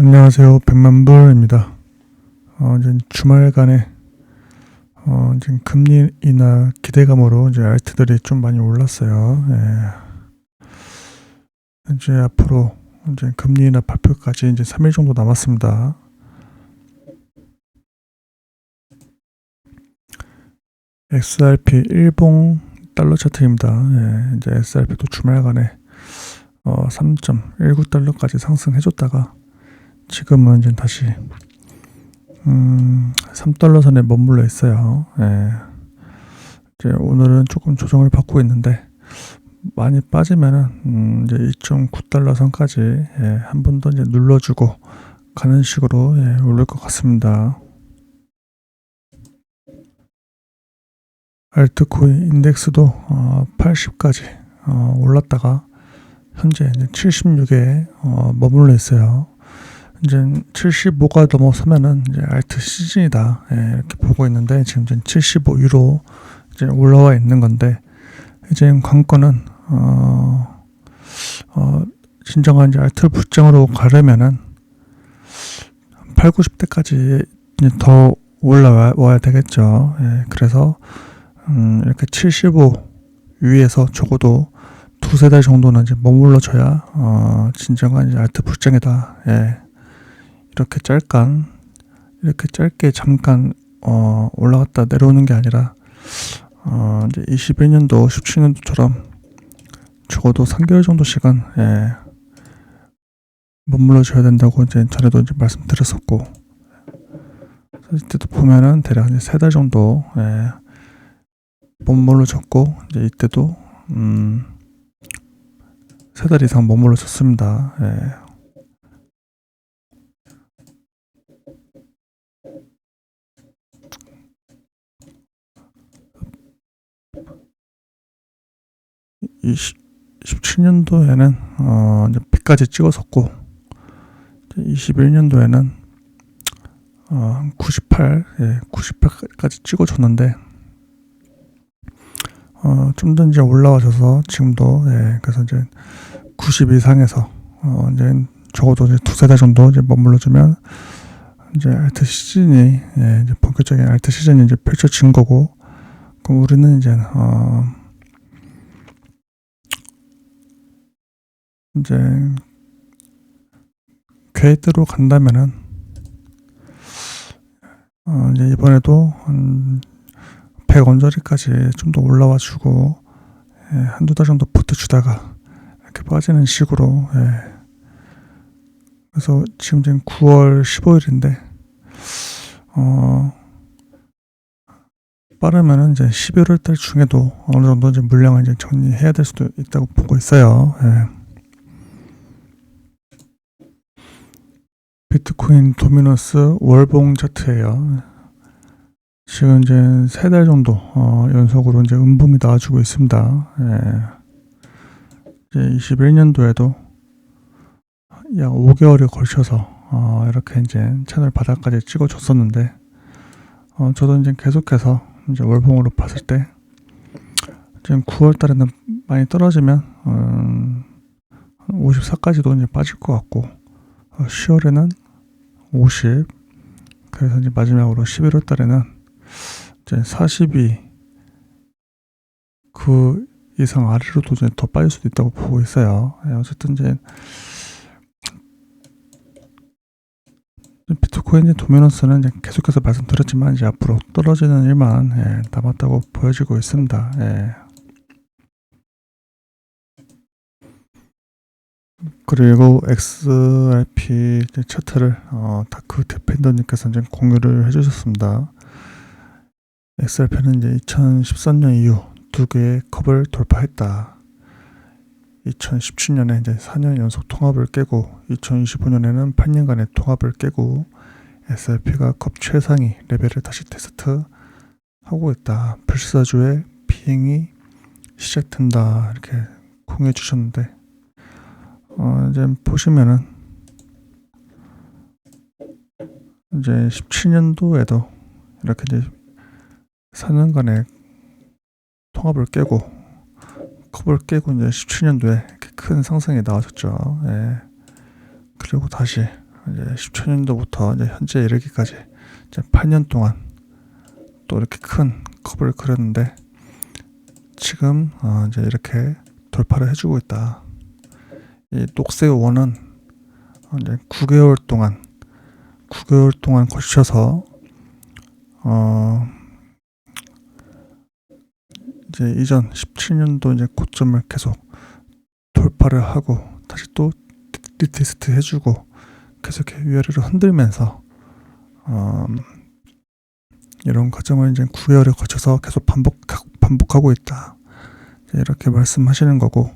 안녕하세요. 백만불입니다. 어, 이제 주말간에 어, 이제 금리 인하 기대감으로 이제 알트들이 좀 많이 올랐어요. 예. 이제 앞으로 이제 금리 인하 발표까지 이제 3일 정도 남았습니다. XRP 일봉 달러 차트입니다. 예, 이제 XRP도 주말간에 어, 3.19달러까지 상승해줬다가 지금은 이제 다시 음, 3달러 선에 머물러 있어요. 예. 이제 오늘은 조금 조정을 받고 있는데 많이 빠지면은 음, 이제 2.9달러 선까지 예, 한 번 더 이제 눌러주고 가는 식으로 예, 올릴 것 같습니다. 알트코인 인덱스도 어, 80까지 어, 올랐다가 현재 이제 76에 어, 머물러 있어요. 이제 75가 넘어서면은 이제 알트 시즌이다 예, 이렇게 보고 있는데 지금 이제 75 유로 이제 올라와 있는 건데 이제 관건은 어, 어 진정한 이제 알트 불장으로 가려면은 8, 90대까지 이제 더 올라와야 되겠죠. 예, 그래서 음, 이렇게 75 위에서 적어도 두세 달 정도는 이제 머물러줘야 어, 진정한 이제 알트 불장이다. 예. 이렇게 짧간 이렇게 짧게 잠깐 어, 올라갔다 내려오는 게 아니라 어, 이제 21년도 17년도처럼 적어도 3개월 정도 시간 예, 머물러 줘야 된다고 이제 전에도 이제 말씀드렸었고 이때도 보면은 대략 이제 세 달 정도 예, 머물러 줬고 이제 이때도 음, 세 달 이상 머물러 줬습니다. 예. 이 17년도에는 어 이제 피까지 찍었었고 21년도에는 어 98, 예, 98까지 찍어줬는데 어 좀 더 이제 올라와줘서 지금도 예, 그래서 이제 90 이상에서 어 이제 적어도 이제 두세 달 정도 이제 머물러주면 이제 알트 시즌이 예, 이제 본격적인 알트 시즌이 이제 펼쳐진 거고 그럼 우리는 이제 어 이제 계획대로 간다면은 어 이제 이번에도 한 100원짜리까지 좀 더 올라와 주고 예, 한두 달 정도 버텨주다가 이렇게 빠지는 식으로 예. 그래서 지금 지금 9월 15일인데 어 빠르면은 이제 11월 달 중에도 어느 정도 이제 물량을 이제 정리해야 될 수도 있다고 보고 있어요. 예. 비트코인 도미너스 월봉 차트예요. 지금 이제 세 달 정도 어, 연속으로 이제 음봉이 나와주고 있습니다. 예. 이제 21년도에도 약 5개월에 걸쳐서 어, 이렇게 이제 채널 바닥까지 찍어줬었는데 어, 저도 이제 계속해서 이제 월봉으로 봤을 때 지금 9월 달에는 많이 떨어지면 음, 54까지도 이제 빠질 것 같고 10월에는 50 그래서 이제 마지막으로 11월 달에는 이제 42그 이상 아래로도 이제 더 빠질 수도 있다고 보고 있어요. 예, 어쨌든 이제 비트코인 도미넌스는 계속해서 말씀드렸지만 이제 앞으로 떨어지는 일만 예, 남았다고 보여지고 있습니다. 예. 그리고 XRP 차트를 어, 다크 디펜더님께서 이제 공유를 해주셨습니다. XRP는 이제 2013년 이후 두 개의 컵을 돌파했다. 2017년에 이제 4년 연속 통합을 깨고 2025년에는 8년간의 통합을 깨고 SRP가 컵 최상위 레벨을 다시 테스트 하고 있다. 불사조의 비행이 시작된다. 이렇게 공유해 주셨는데 어, 이제 보시면은 이제 17년도에도 이렇게 이제 4년간의 통합을 깨고 컵을 깨고 이제 17년도에 이렇게 큰 상승이 나왔었죠. 예. 그리고 다시 이제 10초년도부터 이제 현재 이르기까지 이제 8년 동안 또 이렇게 큰 컵을 그렸는데 지금 어 이제 이렇게 돌파를 해주고 있다. 이 녹색 원은 어 이제 9개월 동안 9개월 동안 거쳐서 어 이제 이전 17년도 이제 고점을 계속 돌파를 하고 다시 또 리테스트 해주고 계속 위아래로 흔들면서 어, 이런 과정을 이제 9개월에 거쳐서 계속 반복 반복하고 있다. 이렇게 말씀하시는 거고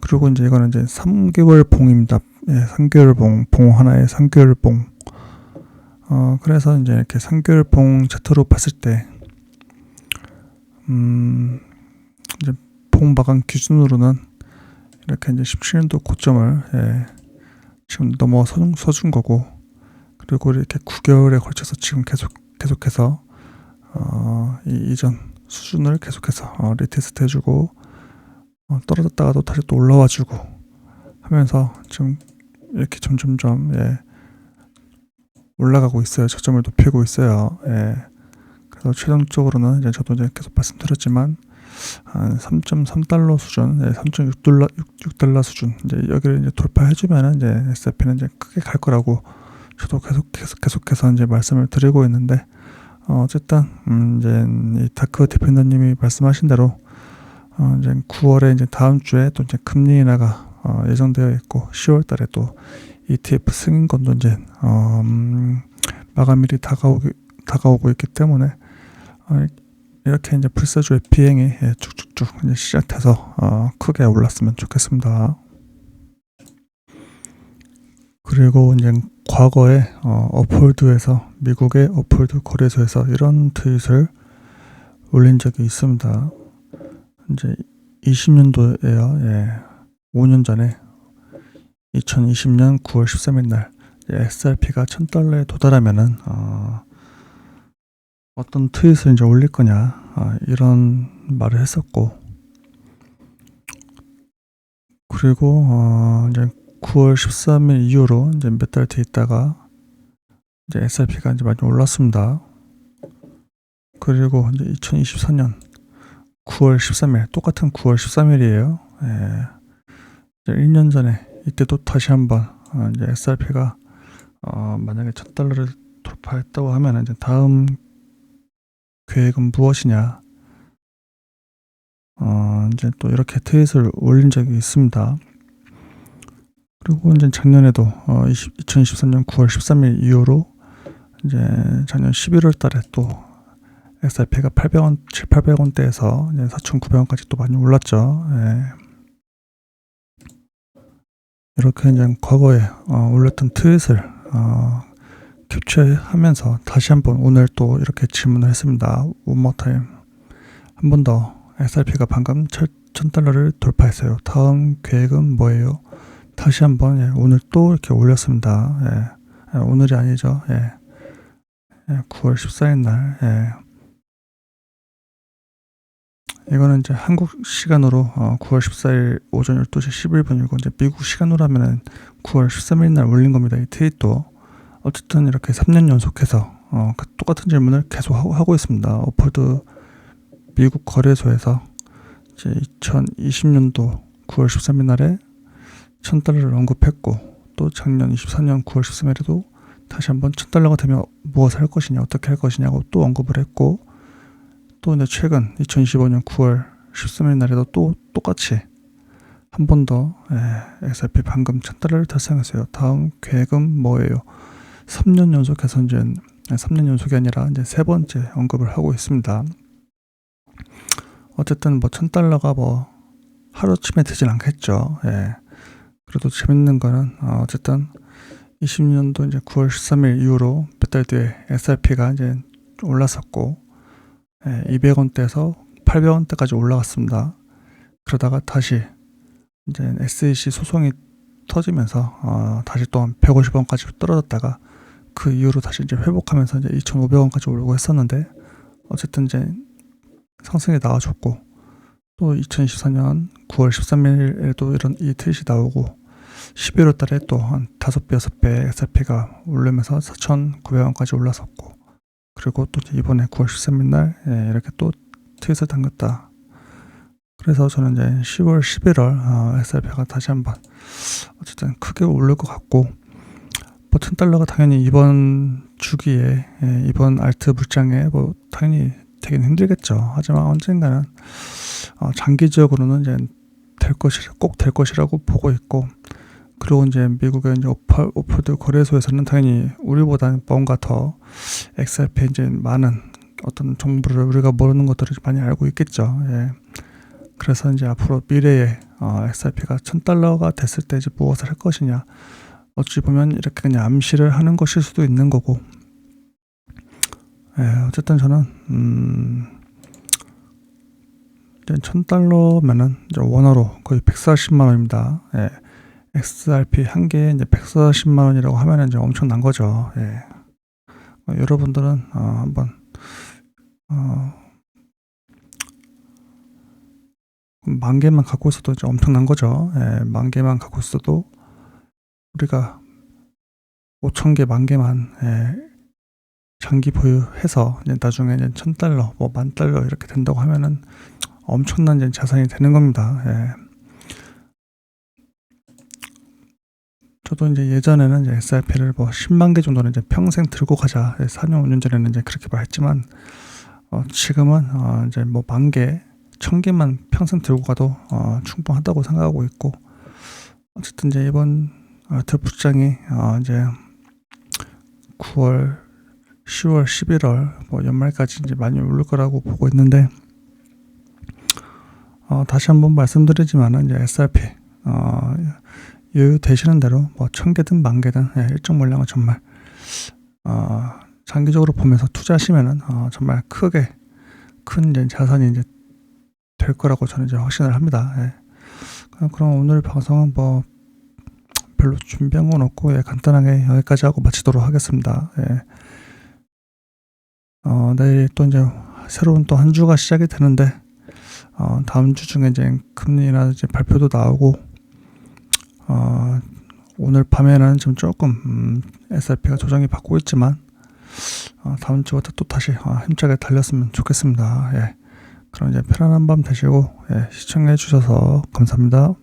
그리고 이제 이거는 이제 3개월 봉입니다. 예, 3개월 봉, 봉 하나에 3개월 봉. 어, 그래서 이제 이렇게 3개월 봉 차트로 봤을 때, 음, 이제 봉 마감 기준으로는 이렇게 이제 17년도 고점을, 예, 지금 넘어서준 서준 거고, 그리고 이렇게 9개월에 걸쳐서 지금 계속, 계속해서, 어, 이 이전 수준을 계속해서, 어, 리테스트 해주고, 어, 떨어졌다가도 다시 또 올라와주고 하면서 지금 이렇게 점점점 예, 올라가고 있어요. 저점을 높이고 있어요. 예. 그래서 최종적으로는 이제 저도 이제 계속 말씀드렸지만 한 3.3달러 수준, 예, 3.6달러 6달러 수준 이제 여기를 이제 돌파해주면은 이제 S&P는 이제 크게 갈 거라고 저도 계속 계속 계속해서 이제 말씀을 드리고 있는데 어, 어쨌든 음, 이제 이 다크 디펜더님이 말씀하신 대로 어, 이제 9월에 이제 다음 주에 또 이제 금리 인하가 어, 예정되어 있고 10월 달에 또 ETF 승인권도 이제 어, 음, 마감일이 다가오기, 다가오고 있기 때문에 어, 이렇게 이제 불사조의 비행이 예, 쭉쭉쭉 이제 시작돼서 어, 크게 올랐으면 좋겠습니다. 그리고 이제 과거에 어, 어폴드에서 미국의 어폴드 거래소에서 이런 트윗을 올린 적이 있습니다. 이제 20년도에요. 예. 5년 전에 2020년 9월 13일 날 SRP가 1000달러에 도달하면은 어, 어떤 트윗을 이제 올릴 거냐 어, 이런 말을 했었고 그리고 어, 이제 9월 13일 이후로 이제 몇 달 뒤 있다가 이제 SRP가 이제 많이 올랐습니다. 그리고 이제 2024년 9월 13일 똑같은 9월 13일이에요. 예. 1년 전에 이때도 다시 한번 어, 이제 SRP가 어, 만약에 1000달러를 돌파했다고 하면 이제 다음 계획은 무엇이냐? 어, 이제 또 이렇게 트윗을 올린 적이 있습니다. 그리고 이제 작년에도 어, 20, 2023년 9월 13일 이후로 이제 작년 11월 달에 또 XRP가 800원, 7, 800원대에서 4,900원까지 또 많이 올랐죠. 예. 이렇게 이제 과거에 어, 올렸던 트윗을 어, 캡처하면서 다시 한번 오늘 또 이렇게 질문을 했습니다. 원모 타임 한 번 더 XRP가 방금 1,000달러를 돌파했어요. 다음 계획은 뭐예요? 다시 한번 예, 오늘 또 이렇게 올렸습니다. 예. 예, 오늘이 아니죠. 예. 9월 14일 날 예. 이거는 이제 한국 시간으로 어, 9월 14일 오전 12시 11분이고 이제 미국 시간으로 하면은 9월 13일 날 올린 겁니다. 이 트윗도 어쨌든 이렇게 3년 연속해서 어, 그 똑같은 질문을 계속 하고, 있습니다. 어폴드 미국 거래소에서 이제 2020년도 9월 13일 날에 1000달러를 언급했고 또 작년 24년 9월 13일에도 다시 한번 1000달러가 되면 무엇을 할 것이냐 어떻게 할 것이냐고 또 언급을 했고 또 이제 최근 2025년 9월 13일 날에도 또 똑같이 한 번 더 XRP 방금 1000달러를 달성했어요. 다음 계획은 뭐예요? 3년 연속 해서 이제 3년 연속이 아니라 이제 세 번째 언급을 하고 있습니다. 어쨌든 뭐 1000달러가 뭐 하루쯤에 되진 않겠죠. 예. 그래도 재밌는 거는 어, 어쨌든 20년도 이제 9월 13일 이후로 몇 달 뒤에 SRP가 이제 올랐었고 200원대에서 800원대까지 올라갔습니다. 그러다가 다시 이제 SEC 소송이 터지면서 어, 다시 또 한 150원까지 떨어졌다가 그 이후로 다시 이제 회복하면서 이제 2,500원까지 오르고 했었는데 어쨌든 이제 상승이 나와줬고 또 2024년 9월 13일에도 이런 이 트윗이 나오고 11월 달에 또 한 5배, 6배 SRP가 오르면서 4,900원까지 올라섰고 그리고 또 이번에 9월 13일 날 예, 이렇게 또 트윗을 당겼다. 그래서 저는 이제 10월, 11월 어, SRP가 다시 한번 어쨌든 크게 오를 것 같고 버튼 달러가 당연히 이번 주기에 예, 이번 알트 물장에 뭐 당연히 되긴 힘들겠죠. 하지만 언젠가는 어, 장기적으로는 이제 될 것이 꼭 될 것이라고 보고 있고 그리고 이제 미국의 이제 오퍼, 오퍼드 거래소에서는 당연히 우리보다는 뭔가 더 XRP 이제 많은 어떤 정보를 우리가 모르는 것들을 많이 알고 있겠죠. 예. 그래서 이제 앞으로 미래에 어, XRP가 1000달러가 됐을 때 이제 무엇을 할 것이냐 어찌 보면 이렇게 그냥 암시를 하는 것일 수도 있는 거고 예, 어쨌든 저는 음, 이제 1000달러면은 이제 원화로 거의 140만 원입니다. 예. XRP 한 개에 이제 140만 원이라고 하면은 이제 엄청난 거죠. 예. 어, 여러분들은 어, 한번 어, 만 개만 갖고 있어도 이제 엄청난 거죠. 예, 만 개만 갖고 있어도 우리가 5천 개, 만 개만 예, 장기 보유해서 이제 나중에 이제 천 달러, 뭐 만 달러 이렇게 된다고 하면은 엄청난 이제 자산이 되는 겁니다. 예. 저도 이제 예전에는 이제 SRP를 뭐 10만 개 정도는 이제 평생 들고 가자. 4년, 5년 전에는 이제 그렇게 말했지만, 어, 지금은, 어, 이제 뭐 만 개, 천 개만 평생 들고 가도, 어, 충분하다고 생각하고 있고, 어쨌든 이제 이번, 어, 드부장이, 어, 이제 9월, 10월, 11월, 뭐 연말까지 이제 많이 오를 거라고 보고 있는데, 어, 다시 한번 말씀드리지만은 이제 SRP, 어, 여유 되시는 대로 뭐 천 개든 만 개든 예, 일정 물량은 정말 어, 장기적으로 보면서 투자하시면은 어, 정말 크게 큰 이제 자산이 이제 될 거라고 저는 이제 확신을 합니다. 예. 그럼, 오늘 방송은 뭐 별로 준비한 건 없고 예, 간단하게 여기까지 하고 마치도록 하겠습니다. 예. 어, 내일 또 이제 새로운 또 한 주가 시작이 되는데 어, 다음 주 중에 이제 금리나 이제 발표도 나오고 어, 오늘 밤에는 좀 조금 음, SRP가 조정이 받고 있지만 어, 다음 주부터 또 다시 어, 힘차게 달렸으면 좋겠습니다. 예. 그럼 이제 편안한 밤 되시고 예, 시청해 주셔서 감사합니다.